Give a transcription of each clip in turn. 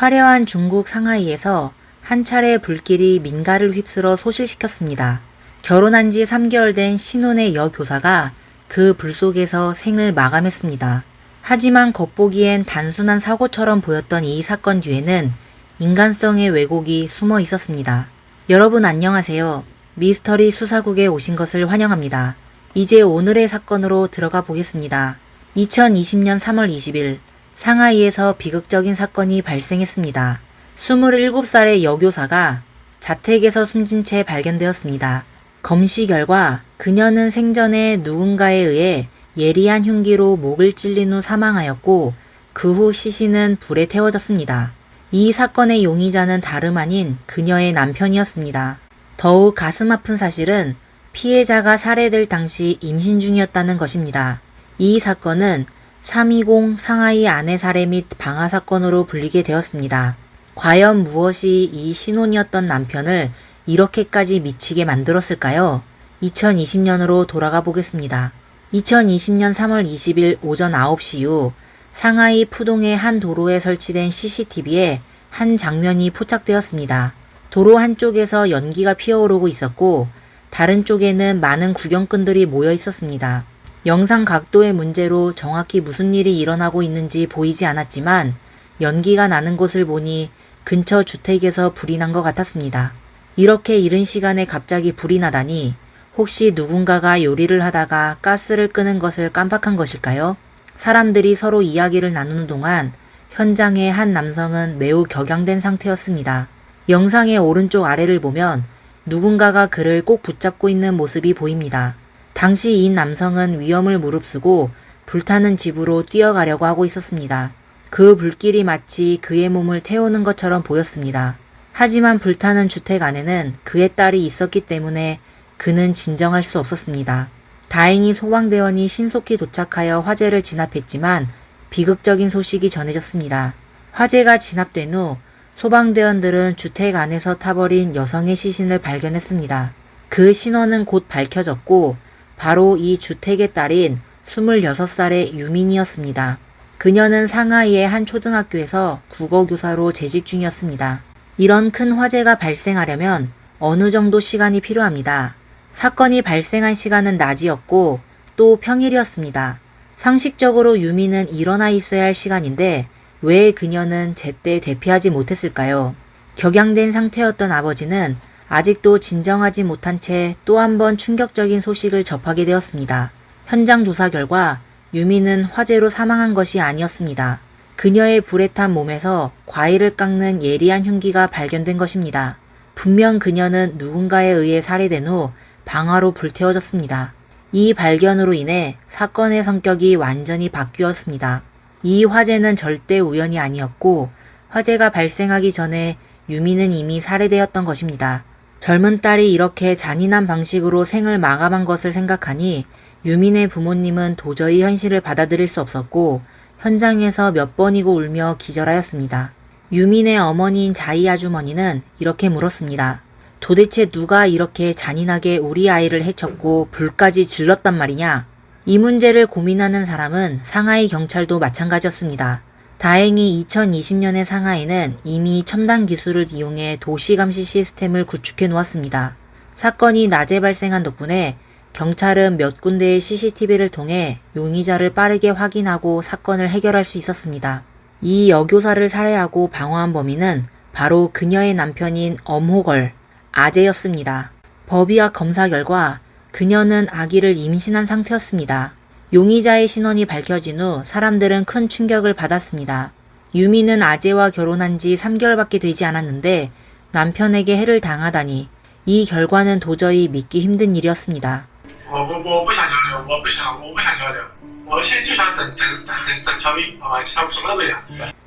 화려한 중국 상하이에서 한 차례 불길이 민가를 휩쓸어 소실시켰습니다. 결혼한 지 3개월 된 신혼의 여교사가 그 불 속에서 생을 마감했습니다. 하지만 겉보기엔 단순한 사고처럼 보였던 이 사건 뒤에는 인간성의 왜곡이 숨어 있었습니다. 여러분 안녕하세요. 미스터리 수사국에 오신 것을 환영합니다. 이제 오늘의 사건으로 들어가 보겠습니다. 2020년 3월 20일 상하이에서 비극적인 사건이 발생했습니다. 27살의 여교사가 자택에서 숨진 채 발견되었습니다. 검시 결과 그녀는 생전에 누군가에 의해 예리한 흉기로 목을 찔린 후 사망하였고 그 후 시신은 불에 태워졌습니다. 이 사건의 용의자는 다름 아닌 그녀의 남편이었습니다. 더욱 가슴 아픈 사실은 피해자가 살해될 당시 임신 중이었다는 것입니다. 이 사건은 320 상하이 아내 살해 및 방화 사건으로 불리게 되었습니다. 과연 무엇이 이 신혼이었던 남편을 이렇게까지 미치게 만들었을까요? 2020년으로 돌아가 보겠습니다. 2020년 3월 20일 오전 9시 이후 상하이 푸동의 한 도로에 설치된 CCTV에 한 장면이 포착되었습니다. 도로 한쪽에서 연기가 피어오르고 있었고 다른 쪽에는 많은 구경꾼들이 모여 있었습니다. 영상 각도의 문제로 정확히 무슨 일이 일어나고 있는지 보이지 않았지만 연기가 나는 곳을 보니 근처 주택에서 불이 난 것 같았습니다. 이렇게 이른 시간에 갑자기 불이 나다니 혹시 누군가가 요리를 하다가 가스를 끄는 것을 깜빡한 것일까요? 사람들이 서로 이야기를 나누는 동안 현장의 한 남성은 매우 격양된 상태였습니다. 영상의 오른쪽 아래를 보면 누군가가 그를 꼭 붙잡고 있는 모습이 보입니다. 당시 이 남성은 위험을 무릅쓰고 불타는 집으로 뛰어가려고 하고 있었습니다. 그 불길이 마치 그의 몸을 태우는 것처럼 보였습니다. 하지만 불타는 주택 안에는 그의 딸이 있었기 때문에 그는 진정할 수 없었습니다. 다행히 소방대원이 신속히 도착하여 화재를 진압했지만 비극적인 소식이 전해졌습니다. 화재가 진압된 후 소방대원들은 주택 안에서 타버린 여성의 시신을 발견했습니다. 그 신원은 곧 밝혀졌고 바로 이 주택의 딸인 26살의 유민이었습니다. 그녀는 상하이의 한 초등학교에서 국어교사로 재직 중이었습니다. 이런 큰 화재가 발생하려면 어느 정도 시간이 필요합니다. 사건이 발생한 시간은 낮이었고 또 평일이었습니다. 상식적으로 유미는 일어나 있어야 할 시간인데 왜 그녀는 제때 대피하지 못했을까요? 격양된 상태였던 아버지는 아직도 진정하지 못한 채 또 한 번 충격적인 소식을 접하게 되었습니다. 현장 조사 결과 유미는 화재로 사망한 것이 아니었습니다. 그녀의 불에 탄 몸에서 과일을 깎는 예리한 흉기가 발견된 것입니다. 분명 그녀는 누군가에 의해 살해된 후 방화로 불태워졌습니다. 이 발견으로 인해 사건의 성격이 완전히 바뀌었습니다. 이 화재는 절대 우연이 아니었고 화재가 발생하기 전에 유미는 이미 살해되었던 것입니다. 젊은 딸이 이렇게 잔인한 방식으로 생을 마감한 것을 생각하니 유민의 부모님은 도저히 현실을 받아들일 수 없었고 현장에서 몇 번이고 울며 기절하였습니다. 유민의 어머니인 자이 아주머니는 이렇게 물었습니다. 도대체 누가 이렇게 잔인하게 우리 아이를 해쳤고 불까지 질렀단 말이냐? 이 문제를 고민하는 사람은 상하이 경찰도 마찬가지였습니다. 다행히 2020년의 상하이는 이미 첨단 기술을 이용해 도시 감시 시스템을 구축해 놓았습니다. 사건이 낮에 발생한 덕분에 경찰은 몇 군데의 CCTV를 통해 용의자를 빠르게 확인하고 사건을 해결할 수 있었습니다. 이 여교사를 살해하고 방어한 범인은 바로 그녀의 남편인 엄호걸, 아재였습니다. 법의학 검사 결과 그녀는 아기를 임신한 상태였습니다. 용의자의 신원이 밝혀진 후 사람들은 큰 충격을 받았습니다. 유미는 아재와 결혼한 지 3개월밖에 되지 않았는데 남편에게 해를 당하다니 이 결과는 도저히 믿기 힘든 일이었습니다.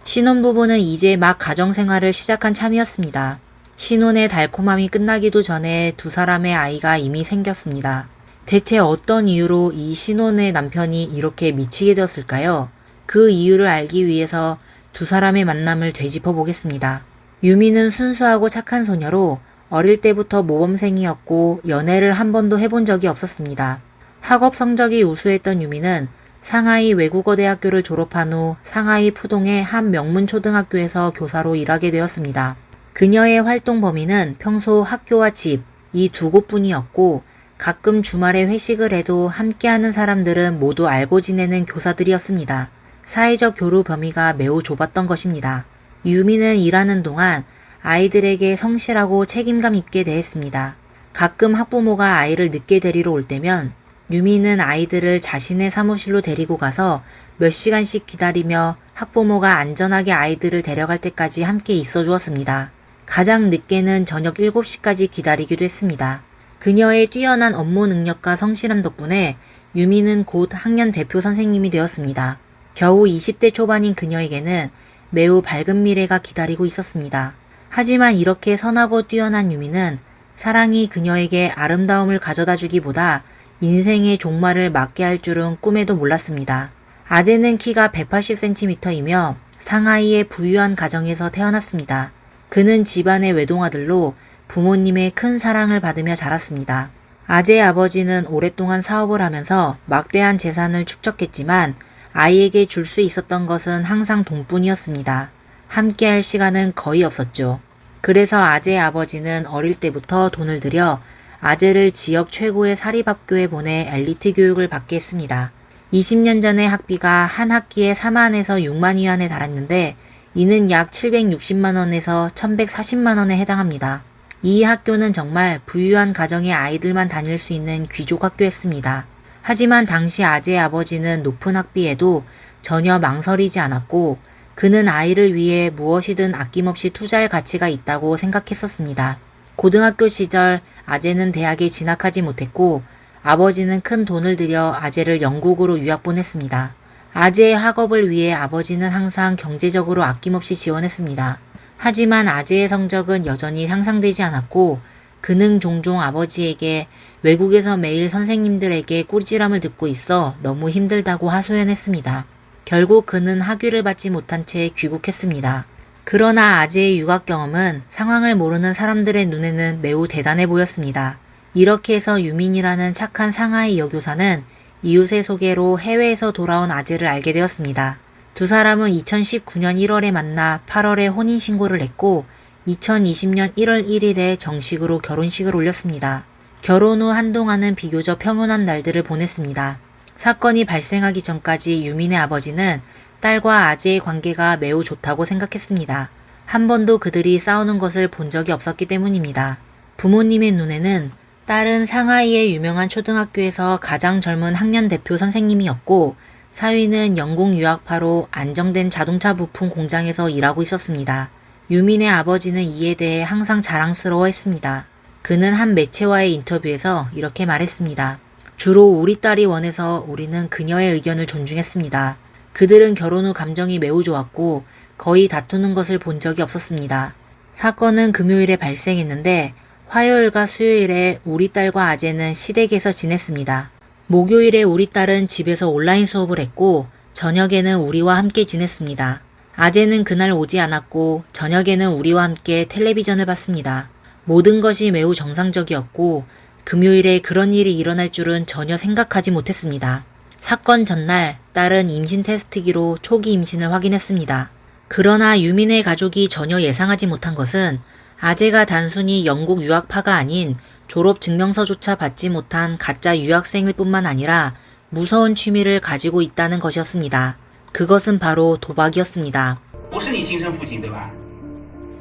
신혼부부는 이제 막 가정생활을 시작한 참이었습니다. 신혼의 달콤함이 끝나기도 전에 두 사람의 아이가 이미 생겼습니다. 대체 어떤 이유로 이 신혼의 남편이 이렇게 미치게 되었을까요? 그 이유를 알기 위해서 두 사람의 만남을 되짚어 보겠습니다. 유미는 순수하고 착한 소녀로 어릴 때부터 모범생이었고 연애를 한 번도 해본 적이 없었습니다. 학업 성적이 우수했던 유미는 상하이 외국어 대학교를 졸업한 후 상하이 푸동의 한 명문 초등학교에서 교사로 일하게 되었습니다. 그녀의 활동 범위는 평소 학교와 집, 이 두 곳뿐이었고 가끔 주말에 회식을 해도 함께하는 사람들은 모두 알고 지내는 교사들이었습니다. 사회적 교류 범위가 매우 좁았던 것입니다. 유미는 일하는 동안 아이들에게 성실하고 책임감 있게 대했습니다. 가끔 학부모가 아이를 늦게 데리러 올 때면 유미는 아이들을 자신의 사무실로 데리고 가서 몇 시간씩 기다리며 학부모가 안전하게 아이들을 데려갈 때까지 함께 있어 주었습니다. 가장 늦게는 저녁 7시까지 기다리기도 했습니다. 그녀의 뛰어난 업무 능력과 성실함 덕분에 유미는 곧 학년 대표 선생님이 되었습니다. 겨우 20대 초반인 그녀에게는 매우 밝은 미래가 기다리고 있었습니다. 하지만 이렇게 선하고 뛰어난 유미는 사랑이 그녀에게 아름다움을 가져다 주기보다 인생의 종말을 맞게 할 줄은 꿈에도 몰랐습니다. 아재는 키가 180cm이며 상하이의 부유한 가정에서 태어났습니다. 그는 집안의 외동아들로 부모님의 큰 사랑을 받으며 자랐습니다. 아재의 아버지는 오랫동안 사업을 하면서 막대한 재산을 축적했지만 아이에게 줄 수 있었던 것은 항상 돈뿐이었습니다. 함께할 시간은 거의 없었죠. 그래서 아재의 아버지는 어릴 때부터 돈을 들여 아재를 지역 최고의 사립학교에 보내 엘리트 교육을 받게 했습니다. 20년 전에 학비가 한 학기에 4만에서 6만 위안에 달했는데 이는 약 760만 원에서 1140만 원에 해당합니다. 이 학교는 정말 부유한 가정의 아이들만 다닐 수 있는 귀족 학교였습니다. 하지만 당시 아재의 아버지는 높은 학비에도 전혀 망설이지 않았고 그는 아이를 위해 무엇이든 아낌없이 투자할 가치가 있다고 생각했었습니다. 고등학교 시절 아재는 대학에 진학하지 못했고 아버지는 큰 돈을 들여 아재를 영국으로 유학 보냈습니다. 아재의 학업을 위해 아버지는 항상 경제적으로 아낌없이 지원했습니다. 하지만 아재의 성적은 여전히 상상되지 않았고 그는 종종 아버지에게 외국에서 매일 선생님들에게 꿀지람을 듣고 있어 너무 힘들다고 하소연했습니다. 결국 그는 학위를 받지 못한 채 귀국했습니다. 그러나 아재의 유학 경험은 상황을 모르는 사람들의 눈에는 매우 대단해 보였습니다. 이렇게 해서 유민이라는 착한 상하이 여교사는 이웃의 소개로 해외에서 돌아온 아재를 알게 되었습니다. 두 사람은 2019년 1월에 만나 8월에 혼인신고를 했고 2020년 1월 1일에 정식으로 결혼식을 올렸습니다. 결혼 후 한동안은 비교적 평온한 날들을 보냈습니다. 사건이 발생하기 전까지 유민의 아버지는 딸과 아재의 관계가 매우 좋다고 생각했습니다. 한 번도 그들이 싸우는 것을 본 적이 없었기 때문입니다. 부모님의 눈에는 딸은 상하이의 유명한 초등학교에서 가장 젊은 학년 대표 선생님이었고 사위는 영국 유학파로 안정된 자동차 부품 공장에서 일하고 있었습니다. 유민의 아버지는 이에 대해 항상 자랑스러워 했습니다. 그는 한 매체와의 인터뷰에서 이렇게 말했습니다. 주로 우리 딸이 원해서 우리는 그녀의 의견을 존중했습니다. 그들은 결혼 후 감정이 매우 좋았고 거의 다투는 것을 본 적이 없었습니다. 사건은 금요일에 발생했는데 화요일과 수요일에 우리 딸과 아재는 시댁에서 지냈습니다. 목요일에 우리 딸은 집에서 온라인 수업을 했고 저녁에는 우리와 함께 지냈습니다. 아재는 그날 오지 않았고 저녁에는 우리와 함께 텔레비전을 봤습니다. 모든 것이 매우 정상적이었고 금요일에 그런 일이 일어날 줄은 전혀 생각하지 못했습니다. 사건 전날 딸은 임신 테스트기로 초기 임신을 확인했습니다. 그러나 유민의 가족이 전혀 예상하지 못한 것은 아재가 단순히 영국 유학파가 아닌 졸업 증명서조차 받지 못한 가짜 유학생일 뿐만 아니라 무서운 취미를 가지고 있다는 것이었습니다. 그것은 바로 도박이었습니다. 不是你亲生父亲对吧？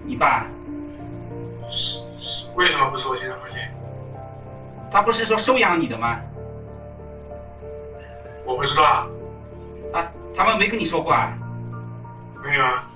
你爸，为什么不是我亲生父亲？他不是说收养你的吗？我不知道啊，啊，他们没跟你说过啊？没有啊。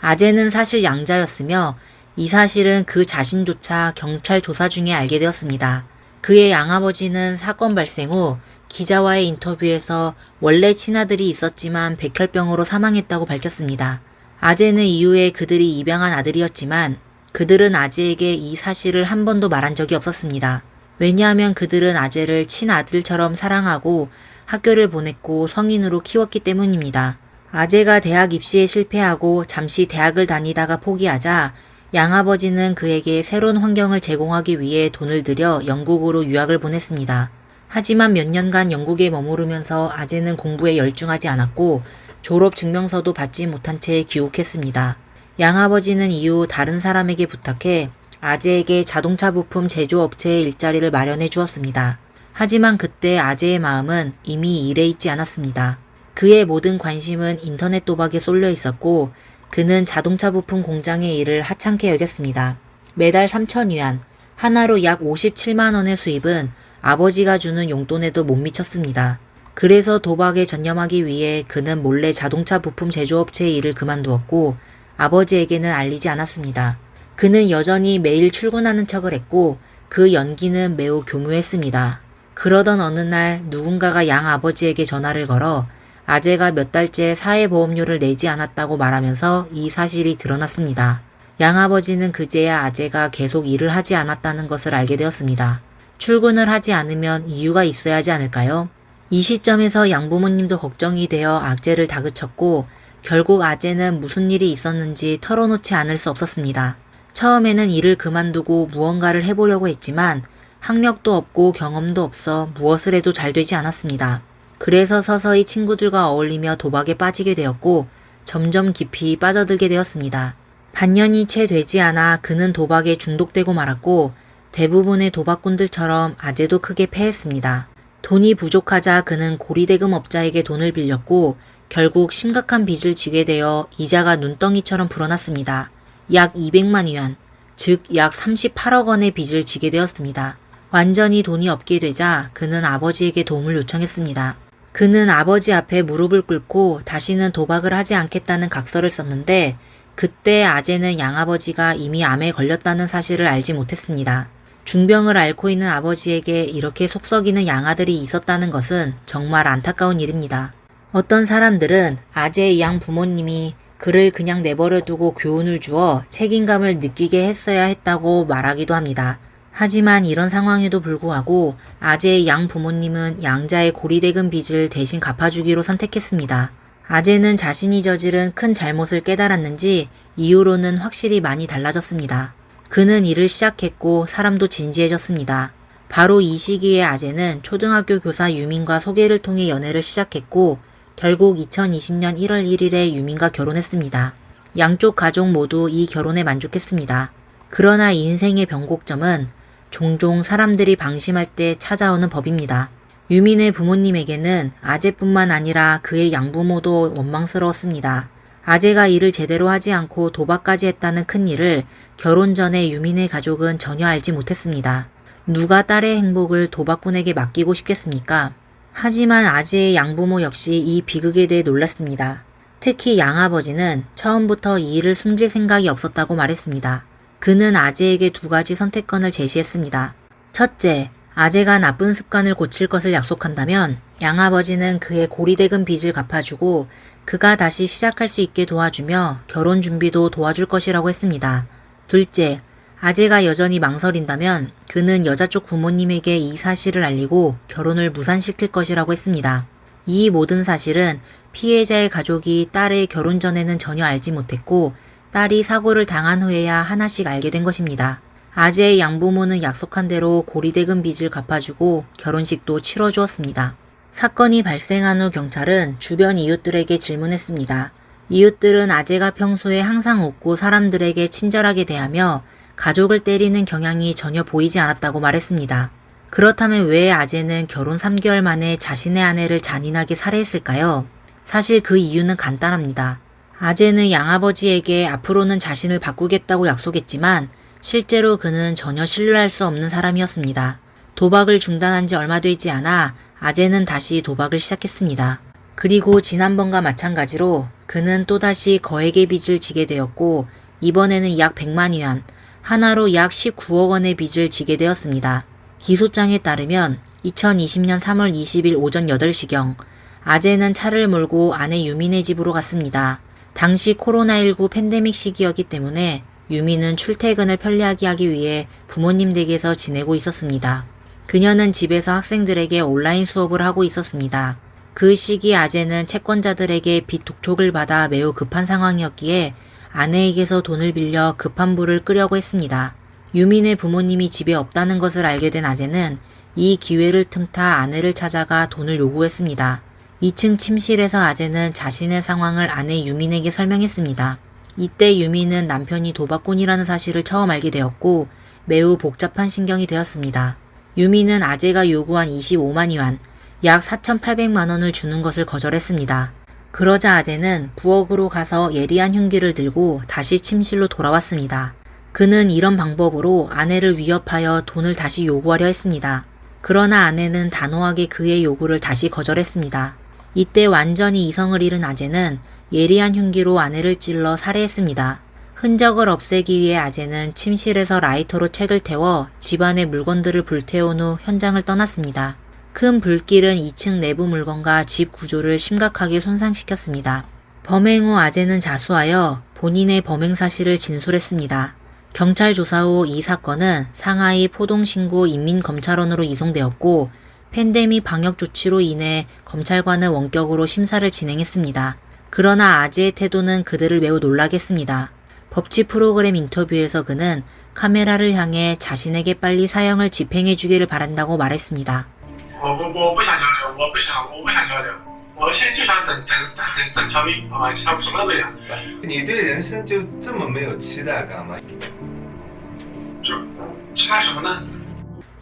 아재는 사실 양자였으며 이 사실은 그 자신조차 경찰 조사 중에 알게 되었습니다. 그의 양아버지는 사건 발생 후 기자와의 인터뷰에서 원래 친아들이 있었지만 백혈병으로 사망했다고 밝혔습니다. 아재는 이후에 그들이 입양한 아들이었지만 그들은 아재에게 이 사실을 한 번도 말한 적이 없었습니다. 왜냐하면 그들은 아재를 친아들처럼 사랑하고 학교를 보냈고 성인으로 키웠기 때문입니다. 아재가 대학 입시에 실패하고 잠시 대학을 다니다가 포기하자 양아버지는 그에게 새로운 환경을 제공하기 위해 돈을 들여 영국으로 유학을 보냈습니다. 하지만 몇 년간 영국에 머무르면서 아재는 공부에 열중하지 않았고 졸업 증명서도 받지 못한 채 귀국했습니다. 양아버지는 이후 다른 사람에게 부탁해 아재에게 자동차 부품 제조업체의 일자리를 마련해 주었습니다. 하지만 그때 아재의 마음은 이미 일에 있지 않았습니다. 그의 모든 관심은 인터넷 도박에 쏠려 있었고 그는 자동차 부품 공장의 일을 하찮게 여겼습니다. 매달 3천 위안, 하나로 약 57만 원의 수입은 아버지가 주는 용돈에도 못 미쳤습니다. 그래서 도박에 전념하기 위해 그는 몰래 자동차 부품 제조업체의 일을 그만두었고 아버지에게는 알리지 않았습니다. 그는 여전히 매일 출근하는 척을 했고 그 연기는 매우 교묘했습니다. 그러던 어느 날 누군가가 양 아버지에게 전화를 걸어 아재가 몇 달째 사회보험료를 내지 않았다고 말하면서 이 사실이 드러났습니다. 양 아버지는 그제야 아재가 계속 일을 하지 않았다는 것을 알게 되었습니다. 출근을 하지 않으면 이유가 있어야 하지 않을까요? 이 시점에서 양부모님도 걱정이 되어 아재를 다그쳤고 결국 아재는 무슨 일이 있었는지 털어놓지 않을 수 없었습니다. 처음에는 일을 그만두고 무언가를 해보려고 했지만 학력도 없고 경험도 없어 무엇을 해도 잘 되지 않았습니다. 그래서 서서히 친구들과 어울리며 도박에 빠지게 되었고 점점 깊이 빠져들게 되었습니다. 반년이 채 되지 않아 그는 도박에 중독되고 말았고 대부분의 도박꾼들처럼 아재도 크게 패했습니다. 돈이 부족하자 그는 고리대금 업자에게 돈을 빌렸고 결국 심각한 빚을 지게 되어 이자가 눈덩이처럼 불어났습니다. 약 200만 위안, 즉 약 38억 원의 빚을 지게 되었습니다. 완전히 돈이 없게 되자 그는 아버지에게 도움을 요청했습니다. 그는 아버지 앞에 무릎을 꿇고 다시는 도박을 하지 않겠다는 각서를 썼는데 그때 아재는 양아버지가 이미 암에 걸렸다는 사실을 알지 못했습니다. 중병을 앓고 있는 아버지에게 이렇게 속썩이는 양아들이 있었다는 것은 정말 안타까운 일입니다. 어떤 사람들은 아재의 양 부모님이 그를 그냥 내버려 두고 교훈을 주어 책임감을 느끼게 했어야 했다고 말하기도 합니다. 하지만 이런 상황에도 불구하고 아재의 양 부모님은 양자의 고리대금 빚을 대신 갚아주기로 선택했습니다. 아재는 자신이 저지른 큰 잘못을 깨달았는지 이후로는 확실히 많이 달라졌습니다. 그는 일을 시작했고 사람도 진지해졌습니다. 바로 이 시기에 아재는 초등학교 교사 유민과 소개를 통해 연애를 시작했고 결국 2020년 1월 1일에 유민과 결혼했습니다. 양쪽 가족 모두 이 결혼에 만족했습니다. 그러나 인생의 변곡점은 종종 사람들이 방심할 때 찾아오는 법입니다. 유민의 부모님에게는 아재뿐만 아니라 그의 양부모도 원망스러웠습니다. 아재가 일을 제대로 하지 않고 도박까지 했다는 큰 일을 결혼 전에 유민의 가족은 전혀 알지 못했습니다. 누가 딸의 행복을 도박꾼에게 맡기고 싶겠습니까? 하지만 아재의 양부모 역시 이 비극에 대해 놀랐습니다. 특히 양아버지는 처음부터 이 일을 숨길 생각이 없었다고 말했습니다. 그는 아재에게 두 가지 선택권을 제시했습니다. 첫째, 아재가 나쁜 습관을 고칠 것을 약속한다면 양아버지는 그의 고리대금 빚을 갚아주고 그가 다시 시작할 수 있게 도와주며 결혼 준비도 도와줄 것이라고 했습니다. 둘째, 아재가 여전히 망설인다면 그는 여자 쪽 부모님에게 이 사실을 알리고 결혼을 무산시킬 것이라고 했습니다. 이 모든 사실은 피해자의 가족이 딸의 결혼 전에는 전혀 알지 못했고 딸이 사고를 당한 후에야 하나씩 알게 된 것입니다. 아재의 양부모는 약속한 대로 고리대금 빚을 갚아주고 결혼식도 치러주었습니다. 사건이 발생한 후 경찰은 주변 이웃들에게 질문했습니다. 이웃들은 아재가 평소에 항상 웃고 사람들에게 친절하게 대하며 가족을 때리는 경향이 전혀 보이지 않았다고 말했습니다. 그렇다면 왜 아재는 결혼 3개월 만에 자신의 아내를 잔인하게 살해했을까요? 사실 그 이유는 간단합니다. 아재는 양아버지에게 앞으로는 자신을 바꾸겠다고 약속했지만 실제로 그는 전혀 신뢰할 수 없는 사람이었습니다. 도박을 중단한 지 얼마 되지 않아 아재는 다시 도박을 시작했습니다. 그리고 지난번과 마찬가지로 그는 또다시 거액의 빚을 지게 되었고 이번에는 약 100만 위안, 하나로 약 19억 원의 빚을 지게 되었습니다. 기소장에 따르면 2020년 3월 20일 오전 8시경 아재는 차를 몰고 아내 유민의 집으로 갔습니다. 당시 코로나19 팬데믹 시기였기 때문에 유민은 출퇴근을 편리하게 하기 위해 부모님 댁에서 지내고 있었습니다. 그녀는 집에서 학생들에게 온라인 수업을 하고 있었습니다. 그 시기 아재는 채권자들에게 빚 독촉을 받아 매우 급한 상황이었기에 아내에게서 돈을 빌려 급한 불을 끄려고 했습니다. 유민의 부모님이 집에 없다는 것을 알게 된 아재는 이 기회를 틈타 아내를 찾아가 돈을 요구했습니다. 2층 침실에서 아재는 자신의 상황을 아내 유민에게 설명했습니다. 이때 유민은 남편이 도박꾼이라는 사실을 처음 알게 되었고 매우 복잡한 신경이 되었습니다. 유민은 아재가 요구한 25만 위안, 약 4,800만 원을 주는 것을 거절했습니다. 그러자 아재는 부엌으로 가서 예리한 흉기를 들고 다시 침실로 돌아왔습니다. 그는 이런 방법으로 아내를 위협하여 돈을 다시 요구하려 했습니다. 그러나 아내는 단호하게 그의 요구를 다시 거절했습니다. 이때 완전히 이성을 잃은 아재는 예리한 흉기로 아내를 찔러 살해했습니다. 흔적을 없애기 위해 아재는 침실에서 라이터로 책을 태워 집안의 물건들을 불태운 후 현장을 떠났습니다. 큰 불길은 2층 내부 물건과 집 구조를 심각하게 손상시켰습니다. 범행 후 아재는 자수하여 본인의 범행 사실을 진술했습니다. 경찰 조사 후 이 사건은 상하이 포동신구 인민검찰원으로 이송되었고 팬데믹 방역 조치로 인해 검찰관은 원격으로 심사를 진행했습니다. 그러나 아재의 태도는 그들을 매우 놀라게 했습니다. 법치 프로그램 인터뷰에서 그는 카메라를 향해 자신에게 빨리 사형을 집행해 주기를 바란다고 말했습니다.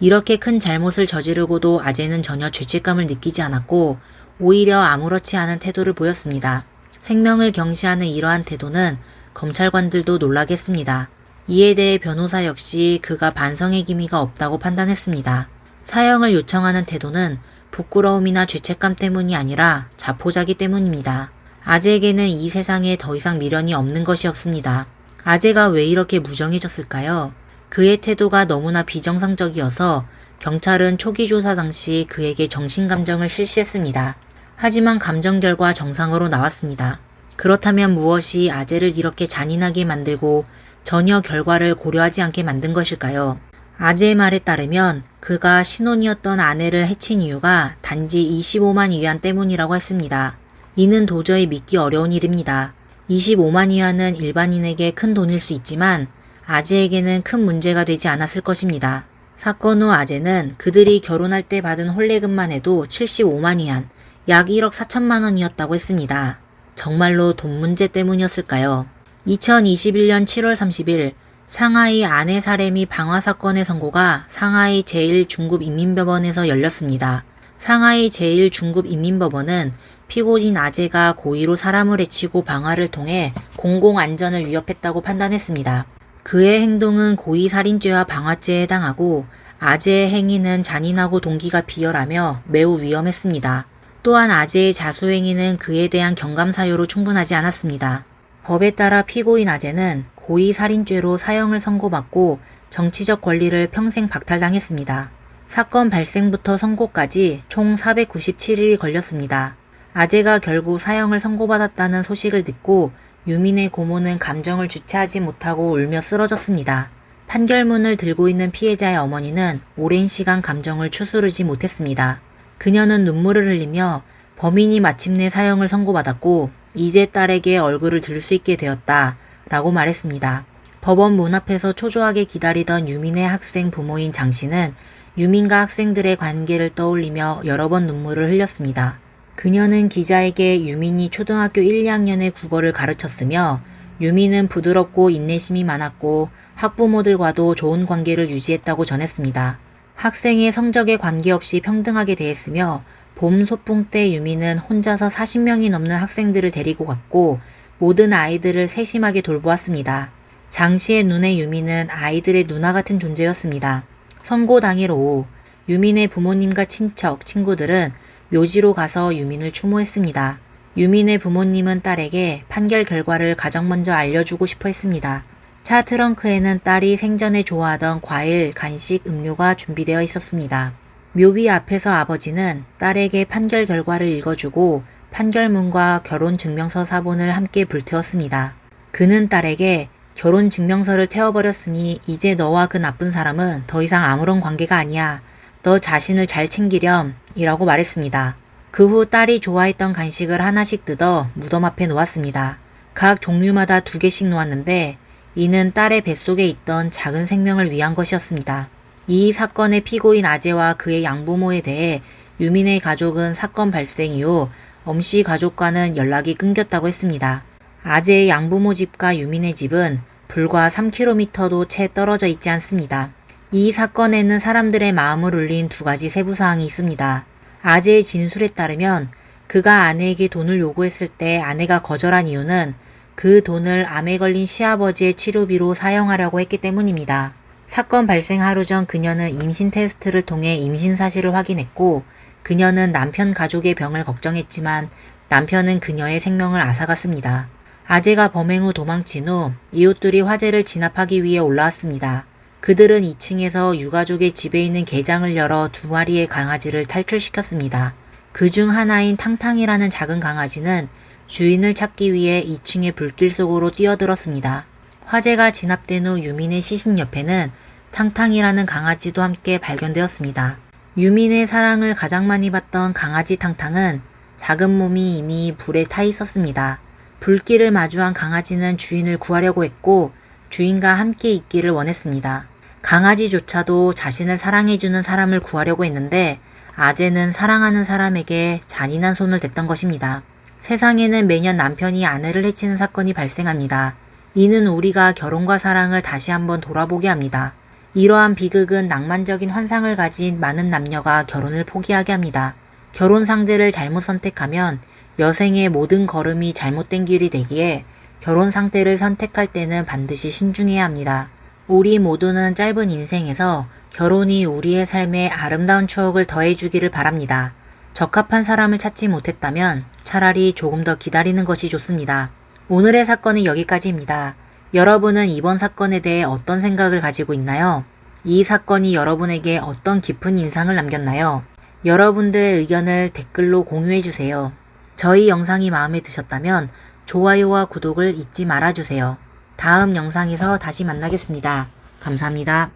이렇게 큰 잘못을 저지르고도 아재는 전혀 죄책감을 느끼지 않았고 오히려 아무렇지 않은 태도를 보였습니다. 생명을 경시하는 이러한 태도는 검찰관들도 놀라겠습니다. 이에 대해 변호사 역시 그가 반성의 기미가 없다고 판단했습니다. 사형을 요청하는 태도는 부끄러움이나 죄책감 때문이 아니라 자포자기 때문입니다. 아재에게는 이 세상에 더 이상 미련이 없는 것이었습니다. 아재가 왜 이렇게 무정해졌을까요? 그의 태도가 너무나 비정상적이어서 경찰은 초기 조사 당시 그에게 정신감정을 실시했습니다. 하지만 감정 결과 정상으로 나왔습니다. 그렇다면 무엇이 아재를 이렇게 잔인하게 만들고 전혀 결과를 고려하지 않게 만든 것일까요? 아재의 말에 따르면 그가 신혼이었던 아내를 해친 이유가 단지 25만 위안 때문이라고 했습니다. 이는 도저히 믿기 어려운 일입니다. 25만 위안은 일반인에게 큰 돈일 수 있지만 아재에게는 큰 문제가 되지 않았을 것입니다. 사건 후 아재는 그들이 결혼할 때 받은 혼례금만 해도 75만 위안, 약 1억 4천만 원이었다고 했습니다. 정말로 돈 문제 때문이었을까요? 2021년 7월 30일 상하이 아내 및 방화 사건의 선고가 상하이 제1중급인민법원에서 열렸습니다. 상하이 제1중급인민법원은 피고인 아재가 고의로 사람을 해치고 방화를 통해 공공안전을 위협했다고 판단했습니다. 그의 행동은 고의살인죄와 방화죄에 해당하고 아재의 행위는 잔인하고 동기가 비열하며 매우 위험했습니다. 또한 아재의 자수행위는 그에 대한 경감사유로 충분하지 않았습니다. 법에 따라 피고인 아재는 고의살인죄로 사형을 선고받고 정치적 권리를 평생 박탈당했습니다. 사건 발생부터 선고까지 총 497일이 걸렸습니다. 아재가 결국 사형을 선고받았다는 소식을 듣고 유민의 고모는 감정을 주체하지 못하고 울며 쓰러졌습니다. 판결문을 들고 있는 피해자의 어머니는 오랜 시간 감정을 추스르지 못했습니다. 그녀는 눈물을 흘리며 범인이 마침내 사형을 선고받았고 이제 딸에게 얼굴을 들 수 있게 되었다 라고 말했습니다. 법원 문 앞에서 초조하게 기다리던 유민의 학생 부모인 장 씨는 유민과 학생들의 관계를 떠올리며 여러 번 눈물을 흘렸습니다. 그녀는 기자에게 유민이 초등학교 1, 2학년의 국어를 가르쳤으며 유민은 부드럽고 인내심이 많았고 학부모들과도 좋은 관계를 유지했다고 전했습니다. 학생의 성적에 관계없이 평등하게 대했으며 봄 소풍 때 유민은 혼자서 40명이 넘는 학생들을 데리고 갔고 모든 아이들을 세심하게 돌보았습니다. 장 씨의 눈에 유민은 아이들의 누나 같은 존재였습니다. 선고 당일 오후 유민의 부모님과 친척, 친구들은 묘지로 가서 유민을 추모했습니다. 유민의 부모님은 딸에게 판결 결과를 가장 먼저 알려주고 싶어 했습니다. 차 트렁크에는 딸이 생전에 좋아하던 과일, 간식, 음료가 준비되어 있었습니다. 묘비 앞에서 아버지는 딸에게 판결 결과를 읽어주고 판결문과 결혼 증명서 사본을 함께 불태웠습니다. 그는 딸에게 결혼 증명서를 태워버렸으니 이제 너와 그 나쁜 사람은 더 이상 아무런 관계가 아니야. 너 자신을 잘 챙기렴. 이라고 말했습니다. 그 후 딸이 좋아했던 간식을 하나씩 뜯어 무덤 앞에 놓았습니다. 각 종류마다 두 개씩 놓았는데 이는 딸의 뱃속에 있던 작은 생명을 위한 것이었습니다. 이 사건의 피고인 아재와 그의 양부모에 대해 유민의 가족은 사건 발생 이후 엄씨 가족과는 연락이 끊겼다고 했습니다. 아재의 양부모 집과 유민의 집은 불과 3km도 채 떨어져 있지 않습니다. 이 사건에는 사람들의 마음을 울린 두 가지 세부 사항이 있습니다. 아재의 진술에 따르면 그가 아내에게 돈을 요구했을 때 아내가 거절한 이유는 그 돈을 암에 걸린 시아버지의 치료비로 사용하려고 했기 때문입니다. 사건 발생 하루 전 그녀는 임신 테스트를 통해 임신 사실을 확인했고 그녀는 남편 가족의 병을 걱정했지만 남편은 그녀의 생명을 앗아갔습니다. 아재가 범행 후 도망친 후 이웃들이 화재를 진압하기 위해 올라왔습니다. 그들은 2층에서 유가족의 집에 있는 개장을 열어 두 마리의 강아지를 탈출시켰습니다. 그 중 하나인 탕탕이라는 작은 강아지는 주인을 찾기 위해 2층의 불길 속으로 뛰어들었습니다. 화재가 진압된 후 유민의 시신 옆에는 탕탕이라는 강아지도 함께 발견되었습니다. 유민의 사랑을 가장 많이 받던 강아지 탕탕은 작은 몸이 이미 불에 타 있었습니다. 불길을 마주한 강아지는 주인을 구하려고 했고 주인과 함께 있기를 원했습니다. 강아지조차도 자신을 사랑해주는 사람을 구하려고 했는데 아재는 사랑하는 사람에게 잔인한 손을 댔던 것입니다. 세상에는 매년 남편이 아내를 해치는 사건이 발생합니다. 이는 우리가 결혼과 사랑을 다시 한번 돌아보게 합니다. 이러한 비극은 낭만적인 환상을 가진 많은 남녀가 결혼을 포기하게 합니다. 결혼 상대를 잘못 선택하면 여생의 모든 걸음이 잘못된 길이 되기에 결혼 상대를 선택할 때는 반드시 신중해야 합니다. 우리 모두는 짧은 인생에서 결혼이 우리의 삶에 아름다운 추억을 더해주기를 바랍니다. 적합한 사람을 찾지 못했다면 차라리 조금 더 기다리는 것이 좋습니다. 오늘의 사건은 여기까지입니다. 여러분은 이번 사건에 대해 어떤 생각을 가지고 있나요? 이 사건이 여러분에게 어떤 깊은 인상을 남겼나요? 여러분들의 의견을 댓글로 공유해 주세요. 저희 영상이 마음에 드셨다면 좋아요와 구독을 잊지 말아주세요. 다음 영상에서 다시 만나겠습니다. 감사합니다.